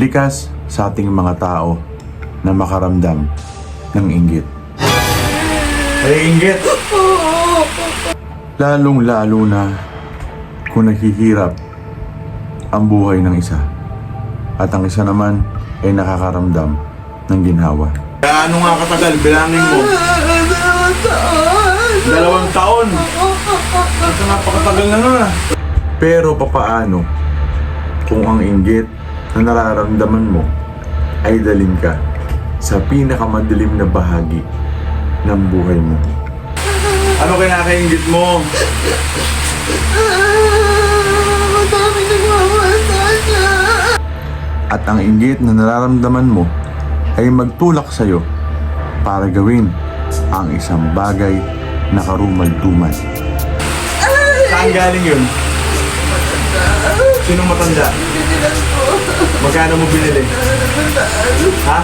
likas sa ating mga tao na makaramdam ng inggit. Ay, inggit! Lalong-lalo na kung naghihirap ang buhay ng isa. At ang isa naman ay nakakaramdam ng ginhawa. Gaano nga katagal? Bilangin mo. Dalawang taon. Ito napakatagal na nun ah. Pero papaano kung ang inggit na nararamdaman mo ay dalin ka sa pinakamadilim na bahagi ng buhay mo? Ano kinakaingit mo? At ang inggit na nararamdaman mo ay magtulak sa'yo para gawin ang isang bagay na karumal-dumal. Saan galing yun? Sinong matanda? Magkano mo binili? Ha?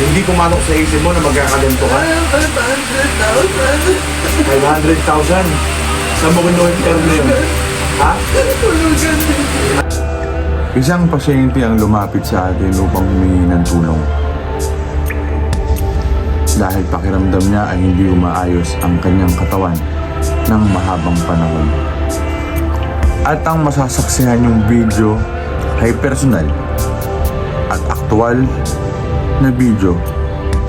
Hindi pumanok sa isip mo na magkakaganto ka? Ay, 500,000. 500,000? Saan mo pera na yun? Ha? Isang pasyente ang lumapit sa atin upang humingi ng tulong. Dahil pakiramdam niya ay hindi umaayos ang kanyang katawan ng mahabang panahon. At ang masasaksihan yung video ay at aktual na video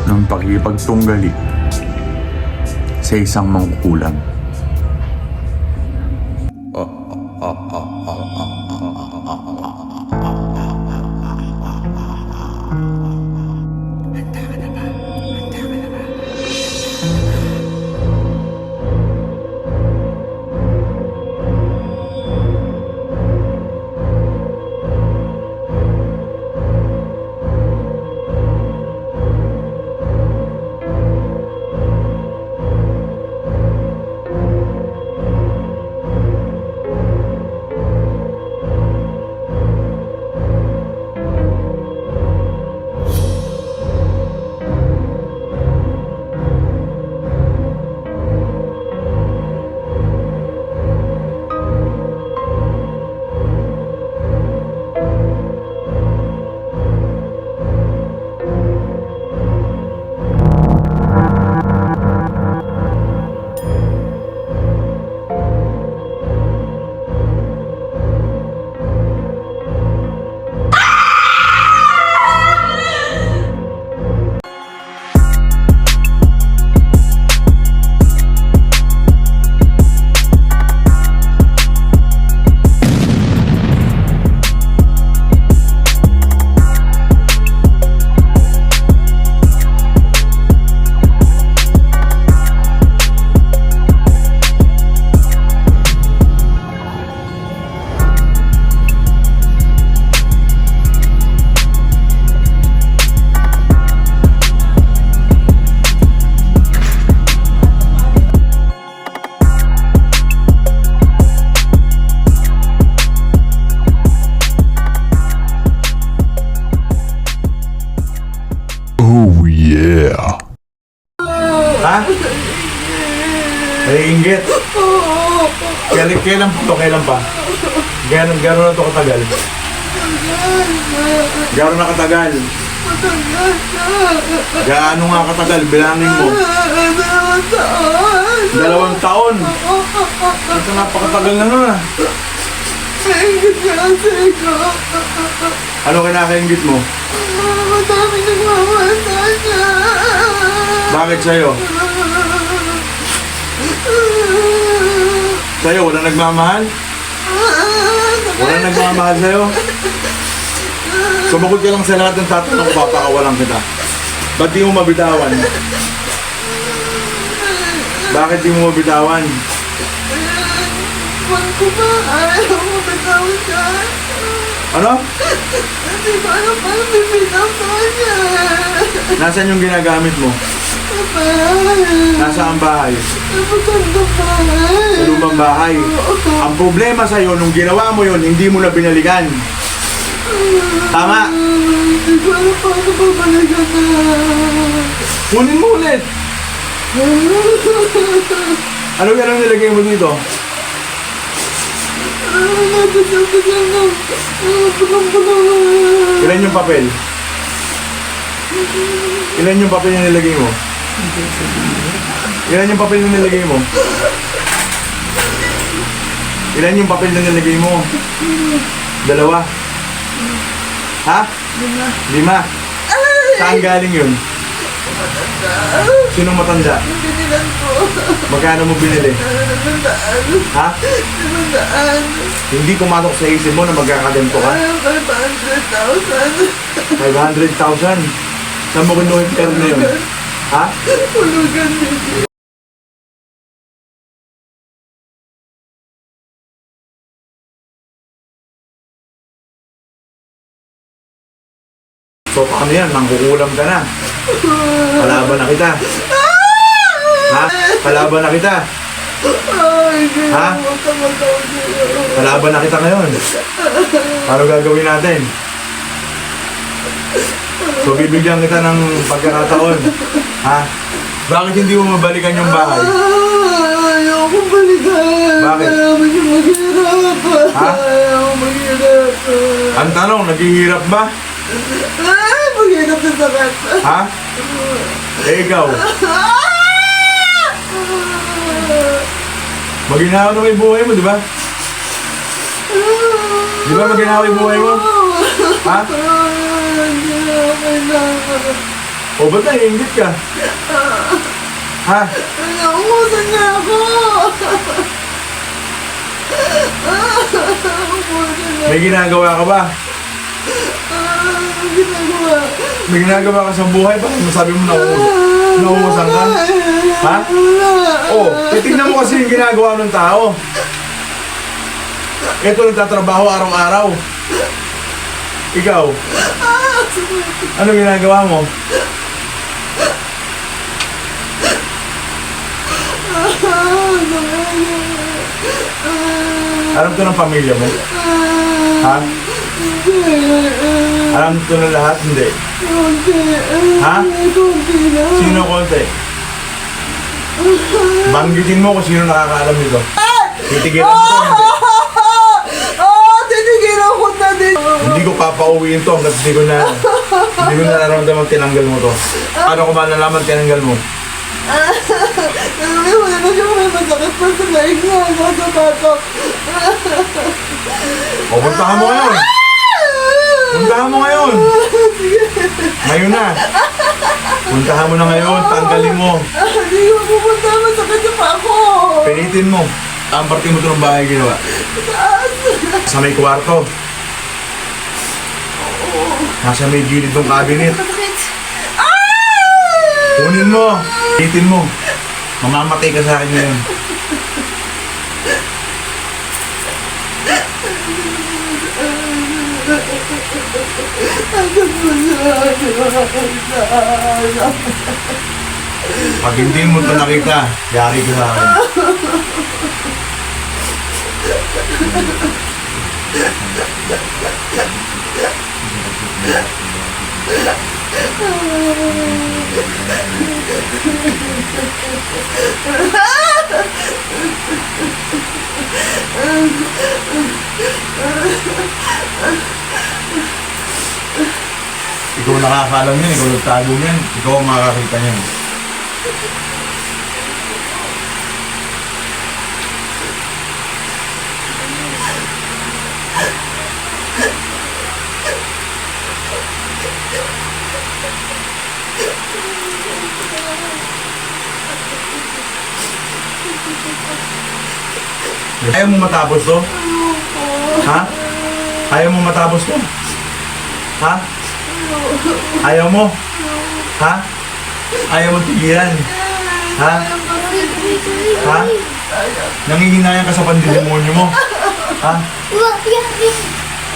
ng pakipagtunggali sa isang mangkukulam. Ha? Ay, inggit. Kailan, kailan pa to? Kailan pa? Gano'n, gano'n na to katagal? Gano'n na katagal? Gaano nga katagal? Bilangin mo. Dalawang taon. Ito napakatagal na nun ah. Ano kinakaingit mo? Madami nagmamasahe. Bakit sa'yo? Sa'yo, wala nagmamahal? Wala nagmamahal sa'yo? Sumagot ka lang sa lahat ng tatanong papakawalan kita. Ba't di mo mabitawan? Bakit di mo mabitawan? Huwag ko ba? Ayaw mo bitaw siya. Ano? Hindi ko alam paano bibitaw sa kanya. Nasaan yung ginagamit mo? Nasa ang bahay? Sa lumang bahay? Ang problema sa'yo, nung ginawa mo yun, hindi mo na binalikan. Tama? Kunin mo ulit! Ano yan ang nilagay mo dito? Ilan yung papel? Ilan yung papel na nilagay mo? Ilan yung papel na nilagay mo? Ilan yung papel na nilagay mo? Dalawa? Ha? Lima. Lima? Saan galing yun? Sinong matanda? Binilan ko. Magkano mo binili? Limandaan. Ha? Limandaan. Hindi kumatok sa isip mo na magkakaganto ka? Ayaw, 500,000. 500,000. Saan mo kinuha yung pera na yun? Ha? Hulugan din. So paano yan? Mangkukulam ka na. Palaban na kita. Ha? Palaban na kita. Ha? Palaban na kita ngayon. Paano gagawin natin? So bibigyan kita ng pagkakataon. Ha? Bakit hindi mo mabalikan yung bahay? Ah, Ayaw kong balikan. Bakit? Ayaw mo siya maghirap. Ha? Ayaw ko maghirap. Ang tanong, naghihirap ba? Ay, maghirap sa sakat. Ha? Eh ikaw, maginawa na yung buhay mo, di ba? Di ba maginawa yung buhay mo? Ha? O ba't naiingit ka? Ha? Nauusan niya ako. May ginagawa ka ba? Ah, ginagawa. May ginagawa ka sa buhay? Bakit masabi mo nauusan? Nauusan ka? Ha? Oh, titignan mo kasi yung ginagawa ng tao. Ito nagtatrabaho araw-araw. Ikaw, ano ginagawa mo? Alam to ng pamilya mo? Ha? Alam to ng lahat? Hindi. Ha? Sino konti? Banggitin mo kung sino nakakaalam nito. Titigilan to, hindi. Oh, tinigilan ko na din. Hindi ko papauwiin to hanggat hindi ko na hindi ko nararamdaman tinanggal mo to. Paano ko ba nalaman tinanggal mo? Alam mo, wala siya may masakit pa sa laig na. Nasa batok. O, puntahan mo ngayon! Puntahan mo ngayon! Ngayon na! Puntahan mo na ngayon, tanggalin mo. Hindi ko pupunta. Masakit sa pa ako. Pinitin mo. Tampartin mo ito ng bahay ginawa. Sa may kwarto. Nasa may gilid ng cabinet. Kunin mo. Pinitin mo. Mamamatay ka sa akin ngayon. Pag hindi mo ito nakita, yari ka sa akin. Ikaw nakakaalam yan, ikaw nagtago yan, ikaw ang makakita niyan. Ayaw mo matapos to? Ha? Ayaw mo matapos to? Ha? Ayaw mo? Ha? Ayaw mo tigilan? Ha? Ha? Nangihinayang ka sa pandidemonyo mo? Ha?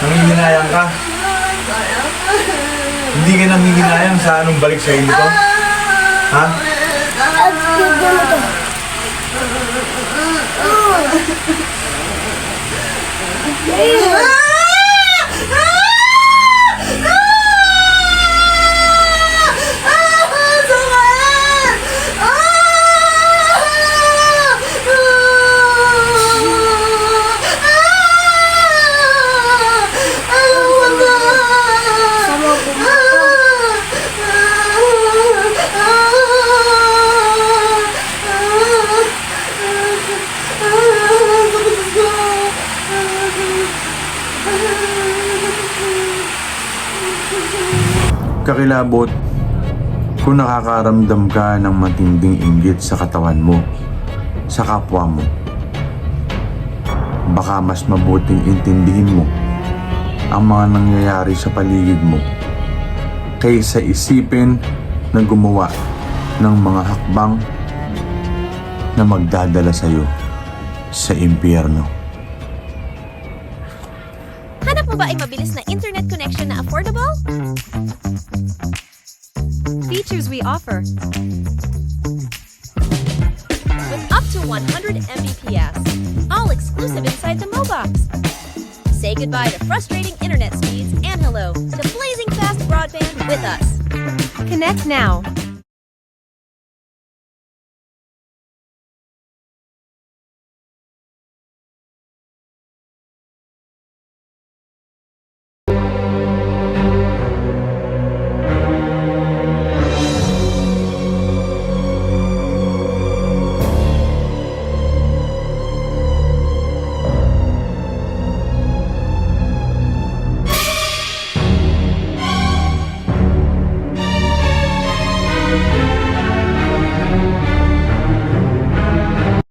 Nangihinayang ka? Hindi ka nangihinayang sa anong balik sa nito? Ha? Damn! Kakilabot, kung nakakaramdam ka ng matinding inggit sa katawan mo, sa kapwa mo, baka mas mabuting intindihin mo ang mga nangyayari sa paligid mo kaysa isipin na gumawa ng mga hakbang na magdadala sa'yo sa impyerno. Hanap mo ba ay mabilis na internet Features we offer. With up to 100 Mbps. All exclusive inside the Mobox. Say goodbye to frustrating internet speeds and hello to blazing fast broadband with us. Connect now